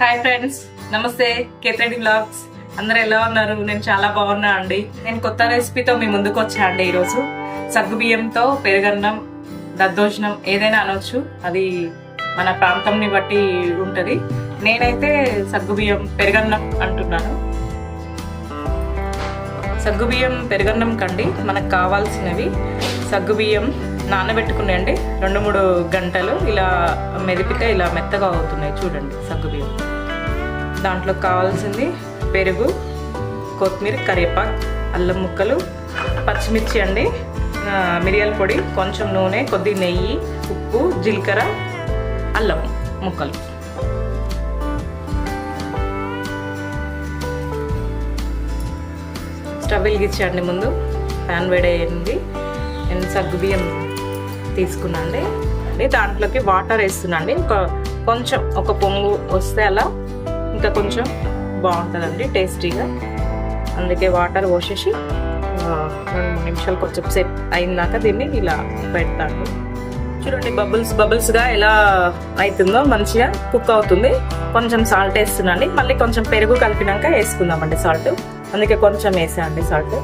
Hi friends నమస్తే కేతరెడ్డి blogs అందరూ ఎలా ఉన్నారు? నేను చాలా బాగున్నా అండి. నేను కొత్త రెసిపీతో మీ ముందుకు వచ్చా అండి ఈరోజు. సగ్గు బియ్యంతో పెరుగన్నం దద్దోజనం ఏదైనా అనొచ్చు. అది మన ప్రాంతంని బట్టి ఉంటుంది. నేనైతే సగ్గు బియ్యం పెరుగన్నం అంటున్నాను. సగ్గుబియ్యం పెరుగన్నం కండి. మనకు కావాల్సినవి సగ్గుబియ్యం నానబెట్టుకునేయండి రెండు మూడు గంటలు ఇలా మెదిపితే ఇలా మెత్తగా అవుతున్నాయి. చూడండి సగ్గుబియ్యం దాంట్లో కావాల్సింది పెరుగు కొత్తిమీర కరివేపాకు అల్లం ముక్కలు పచ్చిమిర్చి అండి మిరియాల పొడి కొంచెం నూనె కొద్ది నెయ్యి ఉప్పు జీలకర్ర అల్లం ముక్కలు. స్టవ్ వెలిగించండి ముందు. ప్యాన్ వేడయ్యింది. నేను సగ్గు బియ్యం తీసుకున్నాండి. దాంట్లోకి వాటర్ వేస్తున్నాండి. ఒక కొంచెం ఒక పొంగు వస్తే అలా ఇంకా కొంచెం బాగుంటుందండి టేస్టీగా. అందుకే వాటర్ పోసేసి రెండు మూడు నిమిషాలు కొంచెం సెట్ అయినాక దీన్ని ఇలా పెడతాను. చూడండి బబుల్స్ బబుల్స్గా ఎలా అవుతుందో మంచిగా కుక్ అవుతుంది. కొంచెం సాల్ట్ వేస్తున్నాండి. మళ్ళీ కొంచెం పెరుగు కలిపినాక వేసుకుందామండి సాల్ట్. అందుకే కొంచెం వేసాండి సాల్ట్.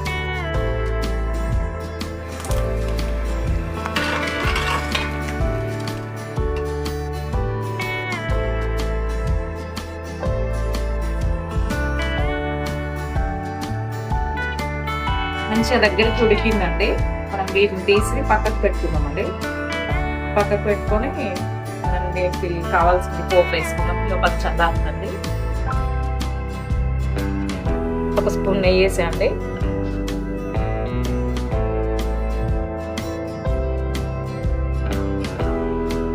మంచిగా దగ్గరికి ఉడికిందండి. మనం వీటిని తీసి పక్కకు పెట్టుకుందామండి. పక్కకు పెట్టుకొని మనం దీనికి కావాల్సిన పోపు వేసుకుందాం. ఇక పచ్చి చల్లారుతుంది ఒక స్పూన్ నెయ్యి వేసేయండి.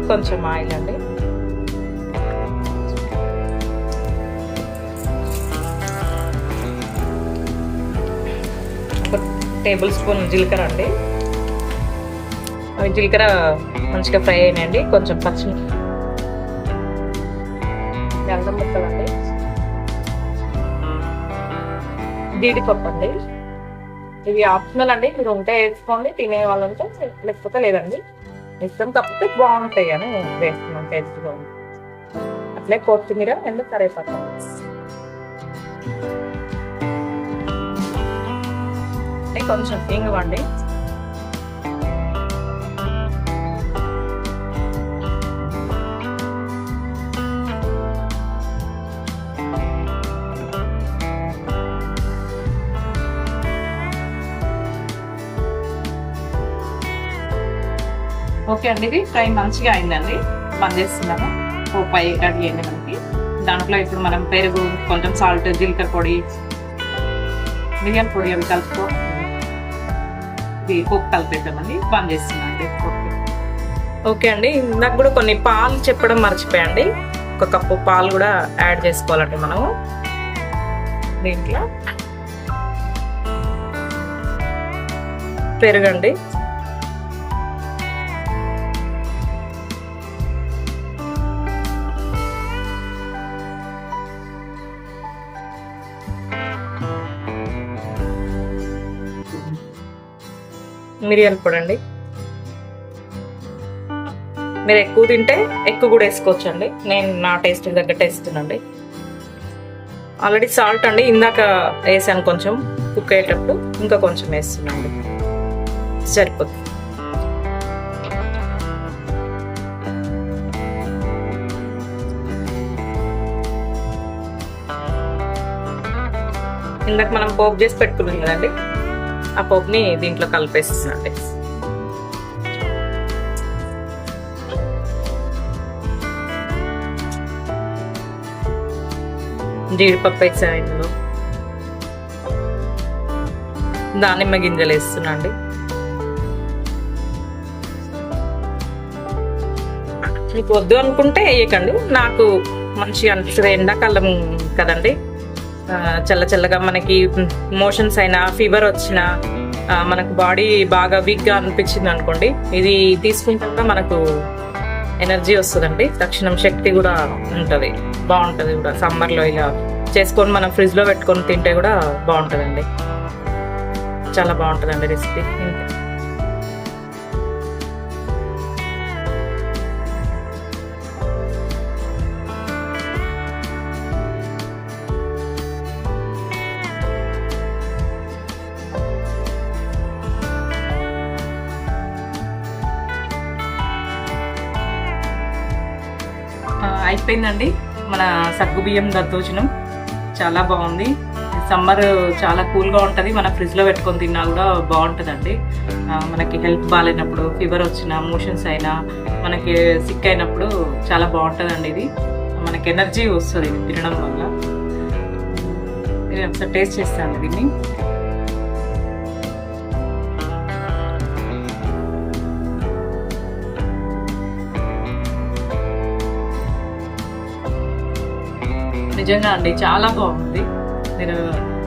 కొంచెం ఆయిల్ అండి. టేబుల్ స్పూన్ జీలకర్ర అండి. అవి జీలకర్ర మంచిగా ఫ్రై అయినాయండి. కొంచెం పచ్చి అల్లం ముక్కలు అండి జీడిపప్పు అండి. ఇవి ఆప్షనల్ అండి. మీరు ఉంటే వేసుకోండి తినే వాళ్ళంటే లేకపోతే లేదండి. ఇష్టం కాకపోతే బాగుంటాయి అని వేస్తున్నాం టేస్ట్గా అట్లే కొత్తిమీర ఎందుకు కరేపాకు అంటే కొంచెం ఇంగవండి ఓకే అండి ఇది ఫ్రై మంచిగా అయిందండి. బంద్ చేస్తున్నాను ఓ పై రెడీ అయింది మనకి. దాంట్లో ఇప్పుడు మనం పెరుగు కొంచెం సాల్ట్ జీలకర్ర పొడి మిరియాల పొడి అవి కలుపుకో. మనకి పప్పు కలిపేద్దామండి. బంద్ చేస్తున్నాండి ఓకే. ఓకే అండి. ఇందాక కూడా కొన్ని పాలు చెప్పడం మర్చిపోయండి. ఒక కప్పు పాలు కూడా యాడ్ చేసుకోవాలండి మనము. దీంట్లో. పెరుగండి. మిరియాల పొడి అండి. మీరు ఎక్కువ తింటే ఎక్కువ కూడా వేసుకోవచ్చు అండి నేను నా టేస్ట్ తగ్గట్టు వేస్తున్నాండి ఆల్రెడీ సాల్ట్ అండి ఇందాక వేసాను కొంచెం కుక్ అయ్యేటప్పుడు ఇంకా కొంచెం వేస్తున్నాండి సరిపోతుంది. ఇందాక మనం పోపు చేసి పెట్టుకున్నాం కదండి. ఆ పప్పుని దీంట్లో కలిపేస్తుందండి జీడిపప్పు వేసాను ఇందులో. దానిమ్మ గింజలు వేస్తున్నా అండి. మీకు వద్దు అనుకుంటే వేయకండి. నాకు మంచిగా అనిపిస్తుంది. ఎండాకాలం కదండి. చల్ల చల్లగా మనకి మోషన్స్ అయినా ఫీవర్ వచ్చినా మనకు బాడీ బాగా వీక్గా అనిపించింది అనుకోండి ఇది తీసుకుంటాక మనకు ఎనర్జీ వస్తుందండి. తక్షణం శక్తి కూడా ఉంటుంది బాగుంటుంది కూడా. సమ్మర్లో ఇలా చేసుకొని మనం ఫ్రిడ్జ్లో పెట్టుకొని తింటే కూడా బాగుంటుందండి. చాలా బాగుంటుందండి రెసిపీ. అయిపోయిందండి. మన సగ్గు బియ్యం దద్దోజనం. చాలా బాగుంది. సమ్మర్ చాలా కూల్గా ఉంటుంది. మన ఫ్రిడ్జ్లో పెట్టుకొని తిన్నా కూడా బాగుంటుందండి. మనకి హెల్త్ బాగాలేనప్పుడు ఫీవర్ వచ్చినా మోషన్స్ అయినా మనకి సిక్ అయినప్పుడు చాలా బాగుంటుందండి ఇది. మనకి ఎనర్జీ వస్తుంది తినడం వల్ల. నేను ఒకసారి టేస్ట్ చేస్తాను దీన్ని. నిజంగా అండి చాలా బాగుంది. మీరు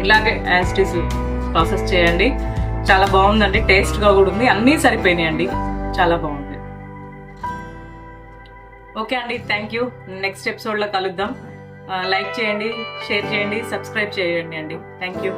ఇలాగే యాస్టీస్ ప్రాసెస్ చేయండి. చాలా బాగుందండి టేస్ట్గా కూడా ఉంది. అన్నీ సరిపోయినాయండి. చాలా బాగుంది. ఓకే అండి థ్యాంక్ యూ నెక్స్ట్ ఎపిసోడ్లో కలుద్దాం. Uh, లైక్ చేయండి షేర్ చేయండి సబ్స్క్రైబ్ చేయండి అండి. Thank you